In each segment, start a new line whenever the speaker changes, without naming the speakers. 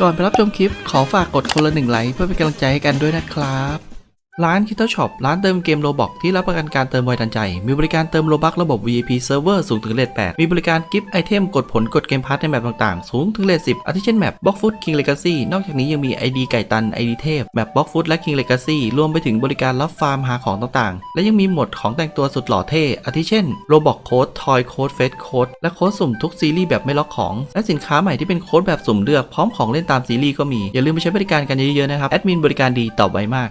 ก่อนไปรับชมคลิปขอฝากกดคนละหนึ่งไลค์เพื่อเป็นกำลังใจให้กันด้วยนะครับ ร้าน k i t t l e Shop ร้านเติมเกมโลบอกที่รับประกันการเติมไวทันใจ มีบริการเติมโลบักระบบ VIP Server สูงถึงเลท8มีบริการกิฟต์ไอเทมกดผลกดเกมพาร์ทในแมปต่างๆ สูงถึงเลท10 อาทิเช่นแมป Block Food King Legacy นอกจากนี้ยังมี ID ไก่ตัน ID เทพ แมป Block Food และ King Legacy รวมไปถึงบริการรับฟาร์มหาของต่างๆ และยังมีหมดของแต่งตัวสุดหล่อเท่ อาทิเช่นโลบอกโค้ดทอยโค้ดเฟสโค้ดและโค้ดสุ่มทุกซีรีส์แบบไม่ล็อกของ และสินค้าใหม่ที่เป็นโค้ดแบบสุ่มเลือกพร้อมของเล่นตามซีรีส์ก็มีอย่าลืมไปใช้บริการกันเยอะๆนะครับแอดมินบริการดีตอบไวมาก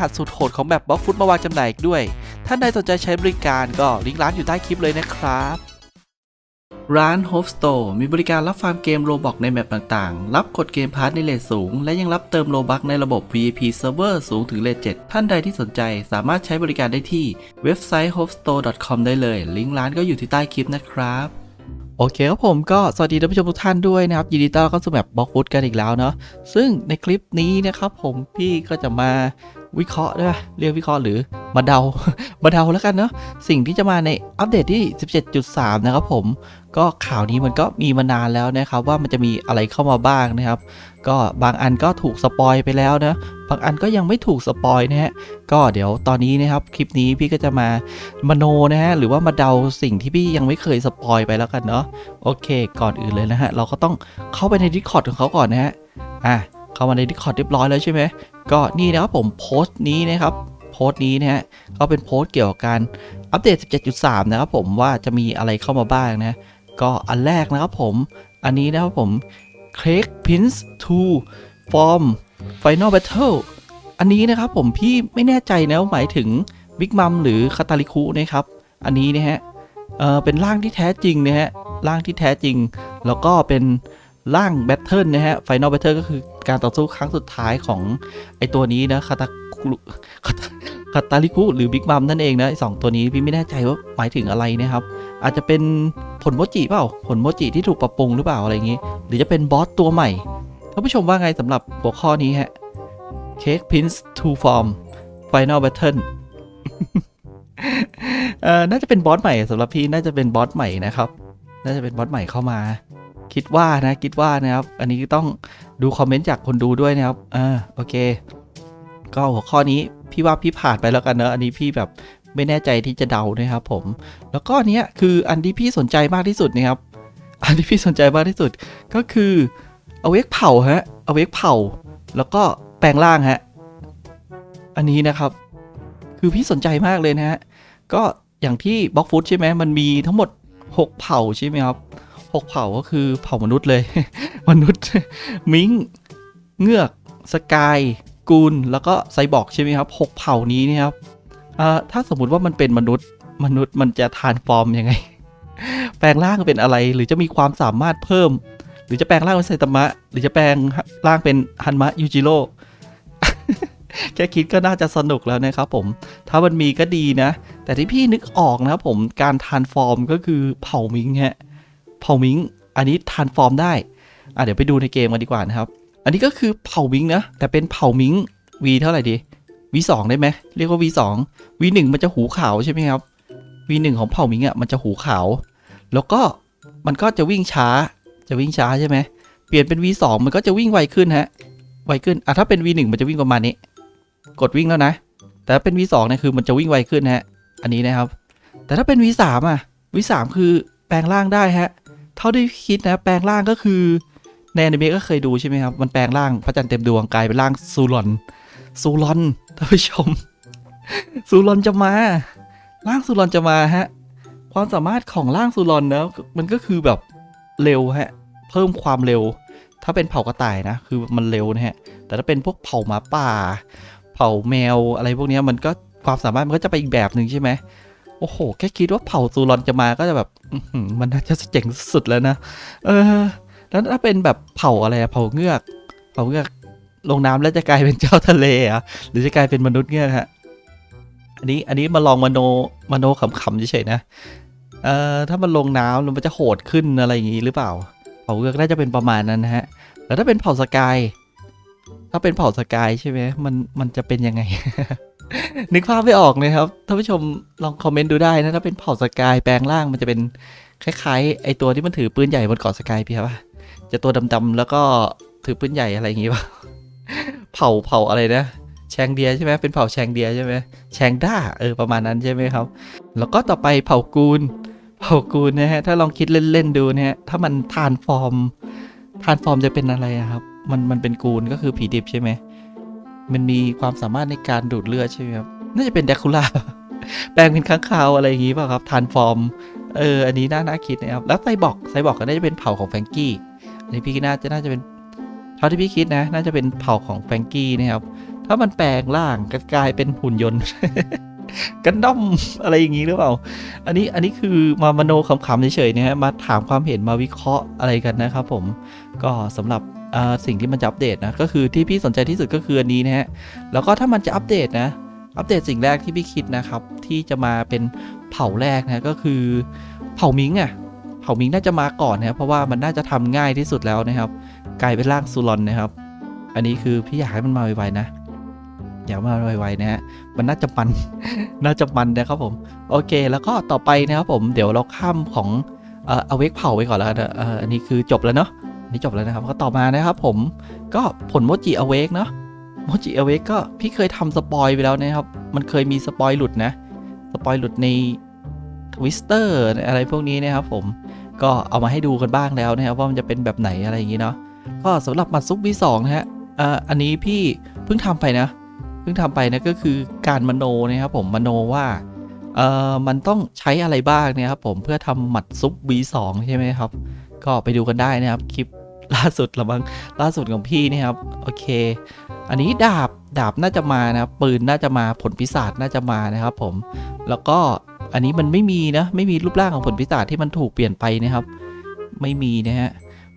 หัสสุดโหดของแบบบล็อกฟุตมาวางจำหน่ายอีกด้วย ท่านใดสนใจใช้บริการก็ลิงก์ร้านอยู่ใต้คลิปเลยนะครับ ร้าน Hope Store มีบริการรับฟาร์มเกมโลบอกในแมปต่างๆ รับกดเกมพาร์ทในเลทสูง และยังรับเติมโลบักในระบบ VIP Server สูงถึงเลท7ท่านใดที่สนใจสามารถใช้บริการได้ที่เว็บไซต์ hopestore.com ได้เลย ลิงก์ร้านก็อยู่ที่ใต้คลิปนะครับโอเคครับผมก็สวัสดีท่านผู้ชมทุกท่านด้วยนะครับ ยินดีต้อนรับเข้าสู่แบบบล็อกฟุตกันอีกแล้วเนาะซึ่งในคลิปนี้นะครับผมพี่ก็จะมา วิเคราะห์ด้วยเรียกวิเคราะห์หรือมาเดามาเดาแล้วกันเนาะสิ่งที่จะมาในอัปเดตที่ 17.3 นะครับผม ก็ข่าวนี้มันก็มีมานานแล้วนะครับ ว่ามันจะมีอะไรเข้ามาบ้างนะครับ ก็บางอันก็ถูกสปอยไปแล้วนะบางอันก็ยังไม่ถูกสปอยนะฮะก็เดี๋ยวตอนนี้นะครับคลิปนี้พี่ก็จะมามโนนะฮะหรือว่ามาเดาสิ่งที่พี่ยังไม่เคยสปอยไปแล้วกันเนาะโอเค ก่อนอื่นเลยนะฮะเราก็ต้องเข้าไปใน Discord ของเขาก่อนนะฮะอะ เข้ามาใน Discord เรียบร้อยแล้วใช่ไหมก็นี่นะครับผมโพสต์นี้นะครับโพสต์นี้นะฮะก็เป็นโพสต์เกี่ยวกับการอัปเดต 17.3 นะครับผมว่าจะมีอะไรเข้ามาบ้างนะ ก็อันแรกนะครับผม อันนี้นะครับผม c r a i g Prince 2 Form Final Battle อันนี้นะครับผมพี่ไม่แน่ใจนะหมายถึง Big Mom หรือคาตาลิคุนะครับ อันนี้นะฮะเออเป็นร่างที่แท้จริงนะฮะร่างที่แท้จริง แล้วก็เป็นร่างแบทเทิลนะฮะ Final Battle ก็คือการต่อสู้ครั้งสุดท้ายของไอตัวนี้นะคาตาคาตาคาตาลิคุหรือ Big Mom นั่นเองนะสองตัวนี้พี่ไม่แน่ใจว่าหมายถึงอะไรนะครับ อาจจะเป็นผลโมจิเปล่า ผลโมจิที่ถูกปรับปรุงหรือเปล่าอะไรอย่างนี้ หรือจะเป็นบอสตัวใหม่ท่านผู้ชมว่าไงสำหรับหัวข้อนี้ฮะ Cake Prince 2 Form Final Battle เอ่อน่าจะเป็นบอสใหม่สำหรับพี่น่าจะเป็นบอสใหม่นะครับ น่าจะเป็นบอสใหม่เข้ามา คิดว่านะคิดว่านะครับ อันนี้ต้องดูคอมเมนต์จากคนดูด้วยนะครับอ่าโอเค ก็หัวข้อนี้พี่ว่าพี่ผ่านไปแล้วกันเนอะอันนี้พี่แบบไม่แน่ใจที่จะเดานะครับผม แล้วก็อันเนี้ยคืออันที่พี่สนใจมากที่สุดนะครับ อันที่พี่สนใจมากที่สุดก็คือเอาเวกเผาฮะเอาเวกเผาแล้วก็แปลงร่างฮะ อันนี้นะครับ คือพี่สนใจมากเลยนะฮะ ก็อย่างที่บล็อกฟุตใช่ไหมมันมีทั้งหมด 6 เผ่าใช่ไหมครับ หกเผ่าก็คือเผ่ามนุษย์เลย มนุษย์ มิงเงือก สกาย กูล แล้วก็ไซบอร์กใช่ไหมครับหกเผ่านี้เนี่ยครับถ้าสมมุติว่ามันเป็นมนุษย์ มนุษย์มันจะทานฟอร์มยังไง แปลงร่างเป็นอะไร หรือจะมีความสามารถเพิ่ม หรือจะแปลงร่างเป็นไซตามะ หรือจะแปลงร่างเป็นฮันมะยูจิโร่แค่คิดก็น่าจะสนุกแล้วนะครับผม ถ้ามันมีก็ดีนะ แต่ที่พี่นึกออกนะครับผม การทานฟอร์มก็คือเผ่ามิงฮะ เผ่ามิงอันนี้ทานฟอร์มได้อะเดี๋ยวไปดูในเกมกันดีกว่านะครับ อันนี้ก็คือเผ่ามิงนะแต่เป็นเผ่ามิง V เท่าไหร่ดี V2 ได้ไหมเรียกว่า V2 V1 มันจะหูขาวใช่ไหมครับ V1 ของเผ่ามิงอะมันจะหูขาว แล้วก็มันก็จะวิ่งช้าจะวิ่งช้าใช่ไหมเปลี่ยนเป็น V2 มันก็จะวิ่งไวขึ้นฮะไวขึ้นอะถ้าเป็น V1 มันจะวิ่งประมาณนี้ กดวิ่งแล้วนะ แต่เป็น V2 เนี่ยคือมันจะวิ่งไวขึ้นฮะอันนี้นะครับ แต่ถ้าเป็น V3 อะ V3 คือแปลงร่างได้ฮะ เท่าที่คิดนะแปลงร่างก็คือในอนิเมะก็เคยดูใช่ไหมครับ มันแปลงร่างพระจันทร์เต็มดวงกลายเป็นร่างซูรอนซูรอนท่านผู้ชมซูรอนจะมา ร่างซูรอนจะมาฮะ ความสามารถของร่างซูรอนนะมันก็คือแบบเร็วฮะ เพิ่มความเร็ว ถ้าเป็นเผ่ากระต่ายนะ คือมันเร็วนะฮะ แต่ถ้าเป็นพวกเผ่าหมาป่า เผ่าแมวอะไรพวกนี้มันก็ความสามารถมันก็จะไปอีกแบบหนึ่งใช่ไหม โอ้โห แค่คิดว่าเผ่าซูรอนจะมาก็จะแบบมันน่าจะเจ๋งสุดแล้วนะ เออ แล้วถ้าเป็นแบบเผ่าอะไรเผ่าเงือก เผ่าเงือกลงน้ำแล้วจะกลายเป็นเจ้าทะเลเหรอะหรือจะกลายเป็นมนุษย์เงือกฮะ อันนี้อันนี้มาลองมโนมโนขำๆเฉยๆนะ เอ่อถ้ามันลงน้ำมันจะโหดขึ้นอะไรอย่างงี้หรือเปล่า เผ่าเงือกน่าจะเป็นประมาณนั้นนะฮะ แล้วถ้าเป็นเผ่าสกาย ถ้าเป็นเผ่าสกายใช่ไหมมันมันจะเป็นยังไง นึกภาพไม่ออกเลยครับท่านผู้ชมลองคอมเมนต์ดูได้นะถ้าเป็นเผ่าสกายแปลงร่างมันจะเป็นคล้ายๆ ไอตัวที่มันถือปืนใหญ่บนเกาะสกายพี่ครับจะตัวดำๆแล้วก็ถือปืนใหญ่อะไรอย่างงี้ป่ะเผ่าเผ่าอะไรนะแชงเดียใช่ไหมเป็นเผ่าแชงเดียใช่ไหมแชงด้าเออประมาณนั้นใช่ไหมครับ แล้วก็ต่อไปเผ่ากูนเผ่ากูนนะฮะถ้าลองคิดเล่นๆดูเนี่ยถ้ามันทานฟอร์มทานฟอร์มจะเป็นอะไรครับ มันมันเป็นกูนก็คือผีดิบใช่ไหม มันมีความสามารถในการดูดเลือดใช่ไหมครับ น่าจะเป็นแดกคูล่าแปลงเป็นค้างคาวอะไรอย่างงี้เปล่าครับทานฟอร์ม เออ อันนี้น่าน่าคิดนะครับ แล้วไซบอร์กไซบอร์กก็น่าจะเป็นเผ่าของแฟงกี้อันนี้พี่น่าจะน่าจะเป็นเท่าที่พี่คิดนะ น่าจะเป็นเผ่าของแฟงกี้นะครับ ถ้ามันแปลงร่างก็กลายเป็นหุ่นยนต์กันด้อมอะไรอย่างงี้หรือเปล่า อันนี้อันนี้คือมามโนขำๆเฉยๆนะฮะมาถามความเห็นมาวิเคราะห์อะไรกันนะครับผม ก็สำหรับ สิ่งที่มันจะอัปเดตนะ ก็คือที่พี่สนใจที่สุดก็คืออันนี้นะฮะ แล้วก็ถ้ามันจะอัปเดตนะ อัปเดตสิ่งแรกที่พี่คิดนะครับ ที่จะมาเป็นเผ่าแรกนะก็คือเผ่ามิงอะ่ะเผ่ามิงน่าจะมาก่อนนะครับเพราะว่ามันน่าจะทำง่ายที่สุดแล้วนะครับ กลายเป็นร่างซูลอนนะครับ อันนี้คือพี่อยากให้มันมาไวๆนะอยากมาไวๆนะฮะมันน่าจะมันน่าจะมันนะครับผม โอเค แล้วก็ต่อไปนะครับผมเดี๋ยวเราข้ามของเออเวกเผ่าไปก่อนแล้วนะเอออันนี้คือจบแล้วเนาะ นนี้จบแล้วนะครับ ก็ต่อมานะครับผมก็ผลโมจิอเวกเนาะโมจิอเวกก็พี่เคยทำสปอยไปแล้วนะครับ มันเคยมีสปอยหลุดนะ สปอยหลุดในทวิสเตอร์อะไรพวกนี้นะครับผมก็เอามาให้ดูกันบ้างแล้วนะครับว่ามันจะเป็นแบบไหนอะไรอย่างนี้เนาะก็สำหรับมัดซุป V2 นะฮะอันนี้พี่เพิ่งทำไปนะ เพิ่งทำไปนะก็คือการมโนนะครับผมมโนว่าเออมันต้องใช้อะไรบ้างนะครับผมเพื่อทำหมัดซุป V2 ใช่ไหมครับ ก็ไปดูกันได้นะครับคลิป ล่าสุดละมั้งล่าสุดของพี่นี่ครับ โอเค อันนี้ดาบดาบน่าจะมานะครับปืนน่าจะมาผลพิศาจน่าจะมานะครับ ผม แล้วก็อันนี้มันไม่มีนะไม่มีรูปร่างของผลพิศาจที่มันถูกเปลี่ยนไปนะครับ ไม่มีนะฮะ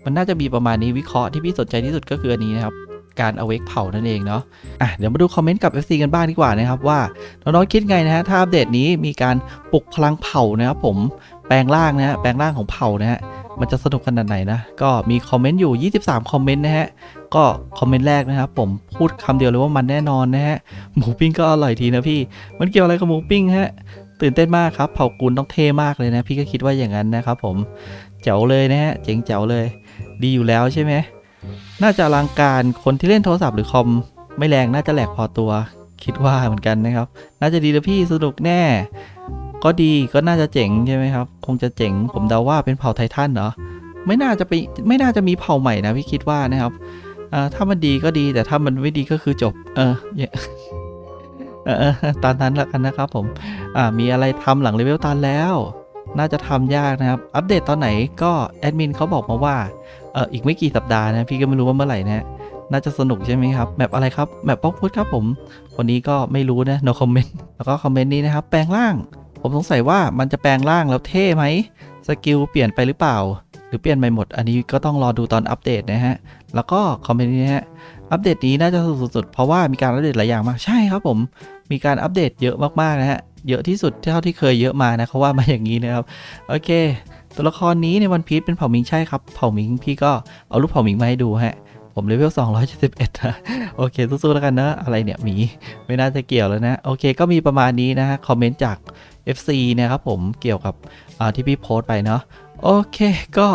มันน่าจะมีประมาณนี้วิเคราะห์ที่พี่สนใจที่สุดก็คืออันนี้นะครับการเอาเวกเผานั่นเองเนาะ อะ เดี๋ยวมาดูคอมเมนต์กับ FC กันบ้างดีกว่านะครับว่า น้องๆคิดไงนะฮะ ถ้าอัปเดตนี้มีการปลุกพลังเผานะครับผม แปลงร่างนะฮะ แปลงร่างของเผานะฮะ มันจะสนุกขนาดไหนนะ ก็มีคอมเมนต์อยู่ 23 คอมเมนต์นะฮะ ก็คอมเมนต์แรกนะครับผมพูดคำเดียวเลยว่ามันแน่นอนนะฮะ หมูปิ้งก็อร่อยทีนะพี่ มันเกี่ยวอะไรกับหมูปิ้งฮะ ตื่นเต้นมากครับ เผากุนต้องเท่มากเลยนะ พี่ก็คิดว่าอย่างนั้นนะครับผม เจ๋วเลยนะฮะ เจ๋งเจ๋วเลย ดีอยู่แล้วใช่ไหม น่าจะอลังการ คนที่เล่นโทรศัพท์หรือคอมไม่แรงน่าจะแหลกพอตัว คิดว่าเหมือนกันนะครับ น่าจะดีนะพี่ สนุกแน่ ก็ดีก็น่าจะเจ๋งใช่ไหมครับ คงจะเจ๋งผมเดาว่าเป็นเผ่าไททันเหรอไม่น่าจะไปไม่น่าจะมีเผ่าใหม่นะพี่คิดว่านะครับถ้ามันดีก็ดีแต่ถ้ามันไม่ดีก็คือจบ เอออย่าเออเออตามนั้นละกันนะครับผมอ่ามีอะไรทำหลังเลเวลตันแล้ว น่าจะทำยากนะครับ อัปเดตตอนไหนก็แอดมินเขาบอกมาว่าเอออีกไม่กี่สัปดาห์นะพี่ก็ไม่รู้ว่าเมื่อไหร่นะน่าจะสนุกใช่ไหมครับแมปอะไรครับแมปป๊อกพุทครับผมคนนี้ก็ไม่รู้นะ no comment แล้วก็คอมเมนต์นี้นะครับ แปลงร่าง ผมสงสัยว่ามันจะแปลงร่างแล้วเท่ไหมสกิลเปลี่ยนไปหรือเปล่า หรือเปลี่ยนใหม่หมด อันนี้ก็ต้องรอดูตอนอัปเดตนะฮะ แล้วก็คอมเมนต์นี้นะฮะ อัปเดตนี้น่าจะสุดๆ เพราะว่ามีการอัปเดตหลายอย่างมาก ใช่ครับผม มีการอัปเดตเยอะมากๆนะฮะ เยอะที่สุดเท่าที่เคยเยอะมานะเขาว่ามาอย่างนี้นะครับ โอเค ตัวละครนี้ในวันพีชเป็นเผ่ามิงใช่ครับ เผ่ามิงพี่ก็เอารูปเผ่ามิงมาให้ดูฮะ ผมเลเวล271นะโอเคสู้ๆแล้วกันนะ อะไรเนี่ยหมี ไม่น่าจะเกี่ยวแล้วนะ โอเค ก็มีประมาณนี้นะฮะ คอมเมนต์จาก FC นะครับผมเกี่ยวกับที่พี่โพสต์ไปเนาะโอเค ก็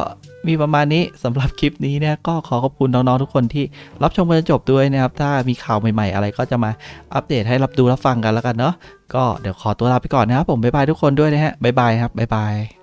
มีประมาณนี้สำหรับคลิปนี้เนี่ยก็ขอขอบคุณน้องๆทุกคนที่รับชมกันจนจบด้วยนะครับ ถ้ามีข่าวใหม่ๆ อะไรก็จะมาอัปเดตให้รับดูรับฟังกันแล้วกันเนาะก็เดี๋ยวขอตัวลาไปก่อนนะครับผมบ๊ายบายทุกคนด้วยนะฮะบ๊ายบายครับบ๊ายบาย